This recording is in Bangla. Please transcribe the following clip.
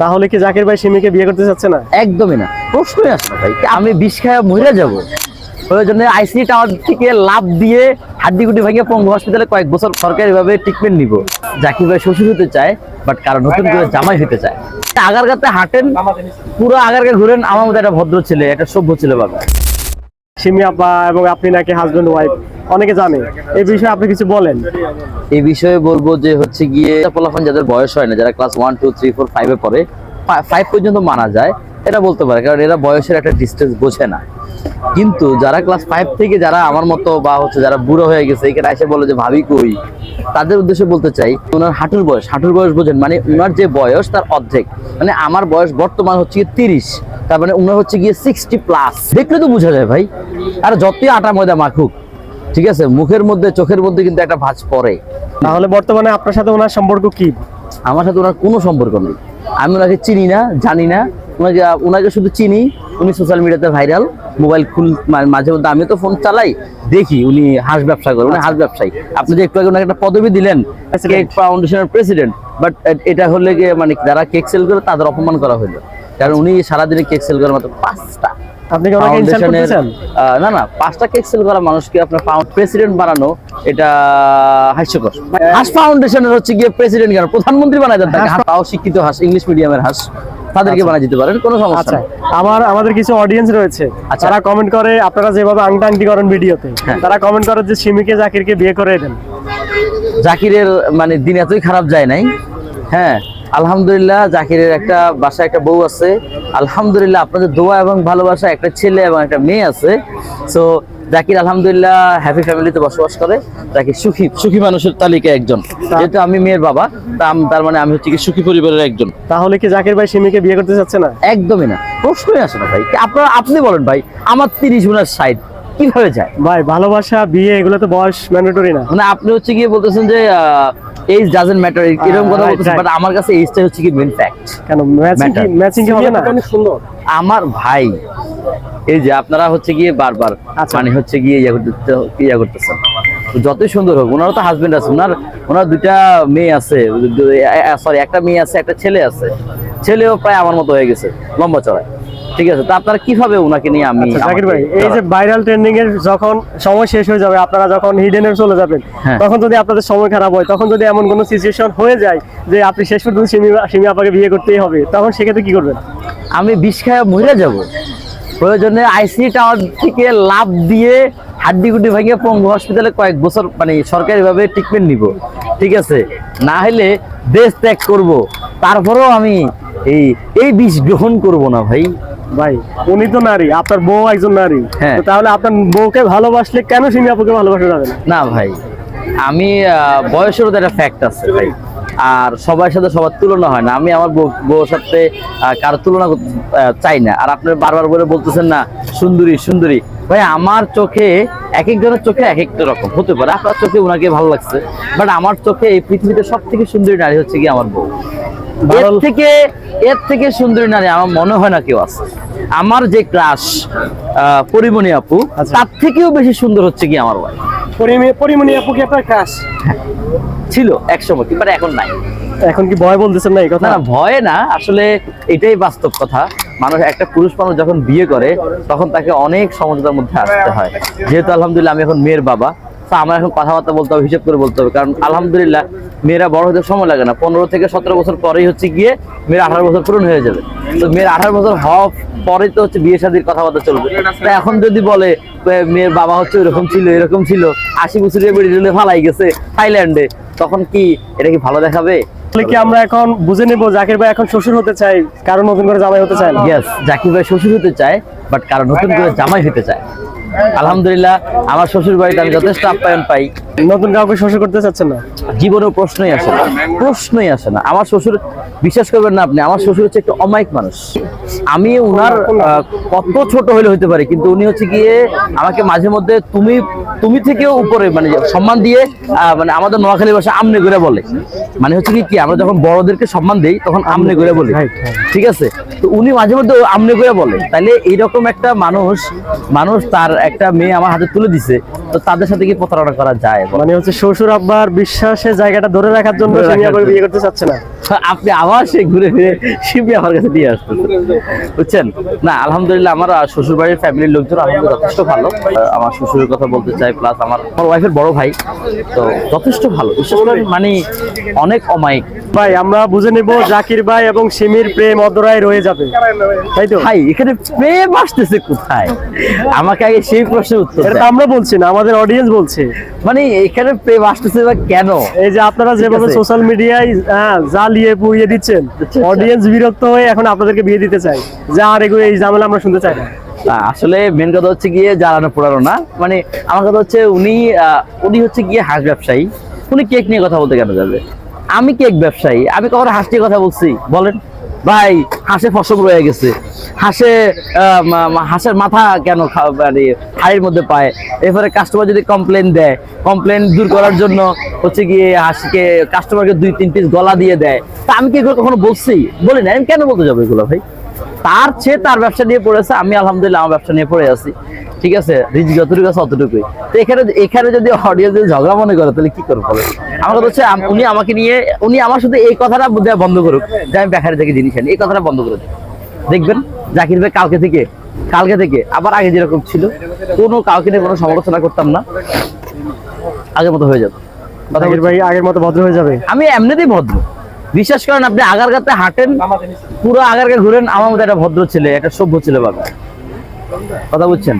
তাহলে কি জাকির ভাই সিমিকে বিয়ে করতে চাচ্ছে না? একদমই না। প্রশ্নই আসে না ভাই। আমি বিষ খায় মরে যাব। ওই জন্য আইসিসি টাওয়ার থেকে লাভ দিয়ে হাড্ডি গুটি ভেঙে পঙ্গু হসপিটালে কয়েক বছর সরকারি ভাবে ট্রিটমেন্ট নিব। জাকির ভাই শ্বশুর হতে চায় বাট কারণ নতুন করে জামাই হতে চায়। আগারগাতে হাঁটেন পুরো আগারগা ঘুরেন আমার মতো একটা ভদ্র ছেলে একটা সভ্য ছেলে বাবা। সিমি আপা এবং আপনি নাকি হাজবেন্ড ওয়াইফ অনেকে জানে। এই বিষয়ে আপনি কিছু বলেন। এই বিষয়ে বলব যে হচ্ছে গিয়ে পোলাফান যাদের বয়স হয় না, যারা class one two three four ফাইভে পড়ে ফাইভ পর্যন্ত মানা যায়, এটা বলতে পারে, কারণ এরা বয়সের একটা ডিস্টেন্স বোঝে না। কিন্তু যারা ক্লাস ফাইভ থেকে যারা আমার মতো বা হচ্ছে যারা বুড়ো হয়ে গেছে, এখানে এসে বলে যে, ভাবি কই? তাদের উদ্দেশ্যে বলতে চাই ওনার হাঁটুর বয়স হাঁটুর বয়স বোঝেন মানে ওনার যে বয়স তার অর্ধেক। মানে আমার বয়স বর্তমান হচ্ছে গিয়ে তিরিশ, তার মানে ওনার হচ্ছে গিয়ে সিক্সটি প্লাস দেখলে তো বোঝা যায় ভাই, আর যতই আটা ময়দা মাখুক ঠিক আছে? মুখের মধ্যে চোখের মধ্যে কিন্তু একটা ভাঁজ পড়ে। তাহলে বর্তমানে আপনার সাথে ওনার সম্পর্ক কি? আমার সাথে ওনার কোনো সম্পর্ক নেই। আমি ওনাকে চিনি না জানি না। ওনাকে ওনাকে শুধু চিনি উনি সোশ্যাল মিডিয়াতে ভাইরাল মোবাইল খুল মাঝে মধ্যে আমি তো ফোন চালাই দেখি উনি হাঁস ব্যবসা করে উনি হাঁস ব্যবসায়ী। আপনি যে একটু আগে ওনাকে একটা পদবি দিলেন কেক ফাউন্ডেশনের প্রেসিডেন্ট বাট এটা হলে গিয়ে মানে যারা কেক সেল করে তাদের অপমান করা হলো। কারণ উনি সারাদিনে কেক সেল করে মাত্র পাঁচটা আপনি কি ওনাকে ইনসাল্ট করতেছেন? না না পাঁচটা কেক সেল করা মানুষকে আপনার প্রেসিডেন্ট বানানো এটা হাস্যকর। হাস ফাউন্ডেশনের হচ্ছে গিয়ে প্রেসিডেন্ট কেন? প্রধানমন্ত্রী বানায় দেন তাও শিক্ষিত হাঁস ইংলিশ মিডিয়ামের হাঁস। তাদেরকে বানাই দিতে পারেন কোনো সমস্যা আচ্ছা আমার আমাদের কিছু অডিয়েন্স রয়েছে। আচ্ছা। তারা কমেন্ট করে আপনারা যেভাবে আংটা আংটি করেন ভিডিওতে হ্যাঁ। তারা কমেন্ট করে যে সিমিকে জাকিরকে বিয়ে করে দেন। জাকিরের মানে দিন এতই খারাপ যায় নাই। হ্যাঁ আলহামদুলিল্লাহ জাকিরের একটা বাসায় একটা বউ আছে। আলহামদুলিল্লাহ আপনাদের দোয়া এবং ভালোবাসা একটা ছেলে এবং একটা মেয়ে আছে। সো জাকির আলহামদুলিল্লাহ হ্যাপি ফ্যামিলিতে বসবাস করে। জাকির সুখী সুখী মানুষের তালিকায় একজন। যেহেতু আমি মেয়ের বাবা তার মানে আমি হচ্ছে কি সুখী পরিবারের একজন। তাহলে কি জাকির ভাই সিমিকে বিয়ে করতে চাচ্ছে না? একদমই না। প্রশ্নই আসে না ভাই। আপনারা আপনি বলেন ভাই আমার তিরিশ উনার সাইড কীভাবে যায়? ভাই ভালোবাসা বিয়ে এগুলো তো বয়স ম্যান্ডেটরি না। মানে আপনি হচ্ছে গিয়ে বলতেছেন যে এইজ ডাজেন্ট ম্যাটার এরকম কথা right, বাট আমার কাছে এইজটা হচ্ছে কি মেন ফ্যাক্ট কেন ম্যাচিং কি ম্যাচিং কি হবে না? সুন্দর? আমার ভাই এই যে আপনারা হচ্ছে গিয়ে বারবার আচ্ছা। মানে হচ্ছে গিয়ে ইয়া করতে ইয়া করতেছেন। যতই সুন্দর হোক ওনারও তো হাজবেন্ড আছে ওনার ওনার দুইটা মেয়ে আছে সরি একটা মেয়ে আছে একটা ছেলে আছে। ছেলেও প্রায় আমার মতো হয়ে গেছে লম্বা চড়ায় ঠিক আছে তো আপনারা কীভাবে ওনাকে নিয়ে আমি আচ্ছা, জাকির ভাই এই যে ভাইরাল ট্রেন্ডিং এর যখন সময় শেষ হয়ে যাবে আপনারা যখন হিডেনে চলে যাবেন হ্যাঁ। তখন যদি আপনাদের সময় খারাপ হয় তখন যদি এমন কোনো সিচুয়েশন হয়ে যায় যে আপনি শেষ পর্যন্ত সিমি সিমি আপাকে বিয়ে করতেই হবে তখন সেক্ষেত্রে কি করবেন? আমি বিষ খায় মরে যাব। প্রয়োজনে আইসিসি টাওয়ার থেকে লাভ দিয়ে হাড্ডি গুটি ভেঙে পঙ্গু হসপিটালে কয়েক বছর মানে সরকারি ভাবে ট্রিটমেন্ট নিব। ঠিক আছে? না হলে দেশ ত্যাগ করব। তারপরেও আমি এই এই বিষ গ্রহণ করব না ভাই। ভাই উনি তো নারী আপনার বউ একজন নারী। হ্যাঁ। তাহলে আপনার বউকে ভালোবাসলে কেন সিমি আপুকে ভালোবাসা যাবে না? ভাই আমি আহ, বয়সেরও একটা ফ্যাক্ট আছে ভাই। আর সবার সাথে সবার তুলনা হয় না। আমি আমার বউ- বউর সাথে কারও তুলনা চাই না। আর আপনি বারবার বলে বলতেছেন না সুন্দরী সুন্দরী। ভাই আমার চোখে এক একজনের চোখে এক একটা রকম হতে পারে। আপনার চোখে ওনাকে ভালো লাগছে। বাট আমার চোখে এই পৃথিবীতে সব থেকে সুন্দরী নারী হচ্ছে কি আমার বউ। এর থেকে এর থেকে সুন্দরী নারী আমার মনে হয় না কেউ আছে। আমার যে ক্রাশ পরিমণি আপু আচ্ছা। তার থেকেও বেশি সুন্দর হচ্ছে কি আমার ভাই পরিমণি আপু কি আপনার ক্রাশ ছিল একসময় কিন্তু এখন নাই। এখন কি ভয় বলতেছেন না এই কথা? না ভয় না আসলে এটাই বাস্তব কথা। মানুষ একটা পুরুষ মানুষ যখন বিয়ে করে তখন তাকে অনেক সমঝোতার মধ্যে আসতে হয়। যেহেতু আলহামদুলিল্লাহ আমি এখন মেয়ের বাবা আমার এখন কথাবার্তা বলতে হবে হিসেব করে বলতে হবে। কারণ আলহামদুলিল্লাহ মেয়েরা বড় হতে সময় লাগে না। পনেরো থেকে সতেরো বছর পরেই হচ্ছে গিয়ে মেয়ের আঠারো বছর পূরণ হয়ে যাবে। তো মেয়ের আঠারো বছর হওয়া পরে তো হচ্ছে বিয়ে শাদীর কথাবার্তা চলবে। তা এখন যদি বলে মেয়ের বাবা হচ্ছে এরকম ছিল এরকম ছিল আশি বছরের বেড়ে দিলে ফালাই গেছে থাইল্যান্ডে তখন কি এটা কি ভালো দেখাবে? কি আমরা এখন বুঝে নেব জাকির ভাই এখন শ্বশুর হতে চাই কারণ নতুন করে জামাই হতে চায় না? জাকির ভাই শ্বশুর হতে চায় বাট কারণ নতুন করে জামাই হতে চায়। আলহামদুলিল্লাহ আমার শ্বশুর বাড়িতে আমি যথেষ্ট আপ্যায়ন পাই। নতুন কাউকে শ্বশুর করতে চাচ্ছেন না? জীবনেও প্রশ্নই আসে না। প্রশ্নই আসে না। আমার শ্বশুর বিশ্বাস করবেন না আপনি আমার শ্বশুর হচ্ছে একটু অমায়িক মানুষ। আমি আহ, কত ছোট হলে হতে পারে কিন্তু উনি হচ্ছে গিয়ে আমাকে মাঝে মধ্যে তুমি তুমি থেকেও উপরে মানে সম্মান দিয়ে মানে আমাদের নোয়াখালী ভাষা আমনে করে বলে। মানে হচ্ছে কি কি আমরা যখন বড়দেরকে সম্মান দেই তখন আমনে করে বলি. ঠিক আছে? তো উনি মাঝে মধ্যে আমনে করে বলে। তাইলে এইরকম একটা মানুষ মানুষ তার একটা মেয়ে আমার হাতে তুলে দিছে তো তাদের সাথে কি প্রতারণা করা যায়? বলো? মানে হচ্ছে শ্বশুর আব্বার বিশ্বাসের জায়গাটা ধরে রাখার জন্য আপাকে জন্য। বিয়ে করতে চাচ্ছে না। আপনি আবার সে ঘুরে ফিরে শিবলি আমার কাছে দিয়ে আসতে বুঝছেন? না আলহামদুলিল্লাহ আমার শ্বশুর বাড়ির ফ্যামিলির লোকজন আলহামদুলিল্লাহ যথেষ্ট ভালো। আমার শ্বশুরের কথা বলতে চাই প্লাস আমার আমার ওয়াইফের বড় ভাই। তো যথেষ্ট ভালো। বিশেষ করে মানে অনেক অমায়িক। ভাই আমরা বুঝে নেব জাকির ভাই এবং সিমির প্রেম অদরায় রয়ে যাবে। তাই তো? ভাই এখানে প্রেম আসতেছে কোথায়? আমাকে আগে সেই প্রশ্নের উত্তর এটা আমরা বলছি না আমাদের অডিয়েন্স বলছে। মানে এখানে প্রেম আসতেছে বা কেন? এই যে আপনারা যেভাবে সোশ্যাল মিডিয়ায় জ্বালিয়ে পুড়িয়ে দিচ্ছেন আচ্ছা। অডিয়েন্স বিরক্ত হয়ে এখন আপনাদেরকে বিয়ে দিতে চাই। যা আর এগুলো এই ঝামেলা আমরা শুনতে চাই না। আসলে মেন কথা হচ্ছে গিয়ে জ্বালানো পোড়ানো না। মানে আমার কথা হচ্ছে উনি উনি হচ্ছে গিয়ে হাঁস ব্যবসায়ী। উনি কেক নিয়ে কথা বলতে কেন যাবে? আমি কেক ব্যবসায়ী? আমি কখনো হাসি কথা বলছি? বলেন। ভাই, হাঁসে ফসল রয়ে গেছে। হাঁসে হাঁসের মাথা কেন মানে হাড়ির মধ্যে পায়? এরপরে কাস্টমার যদি কমপ্লেন দেয় কমপ্লেন দূর করার জন্য হচ্ছে গিয়ে হাঁসকে কাস্টমারকে দুই, তিন পিস গলা দিয়ে দেয়। তা আমি কি এগুলো কখনো বলছি? বলি না আমি কেন বলতে যাব এগুলো, ভাই? তার চেয়ে তার ব্যবসা নিয়ে পড়েছে আমি আলহামদুলিল্লাহ আমার ব্যবসা নিয়ে পড়ে আছি। ঠিক আছে? রিজিক যতটুকু আছে অতটুকুই। তো এখানে এখানে যদি অডিয়েন্স যদি ঝগড়া মনে করে তাহলে কি করব বলে? আমার কথা হচ্ছে উনি আমাকে নিয়ে উনি আমার শুধু এই কথাটা বন্ধ করুক যে আমি বেকারি থেকে জিনিস আনি। এই কথাটা বন্ধ করে দেখবেন জাকির ভাই কালকে থেকে কালকে থেকে আবার আগে যেরকম ছিল কোনো কাউকে নিয়ে কোনো সমালোচনা করতাম না। আগের মতো হয়ে বলছি। ভাই আগের মতো ভদ্র হয়ে যাবে। আমি এমনিতেই ভদ্র। বিশ্বাস করেন, আপনি আগারগাতে হাঁটেন, পুরো আগারকে ঘুরেন, আমার মতো একটা ভদ্র ছেলে, একটা সভ্য ছেলে বাবা। কথা বুঝছেন?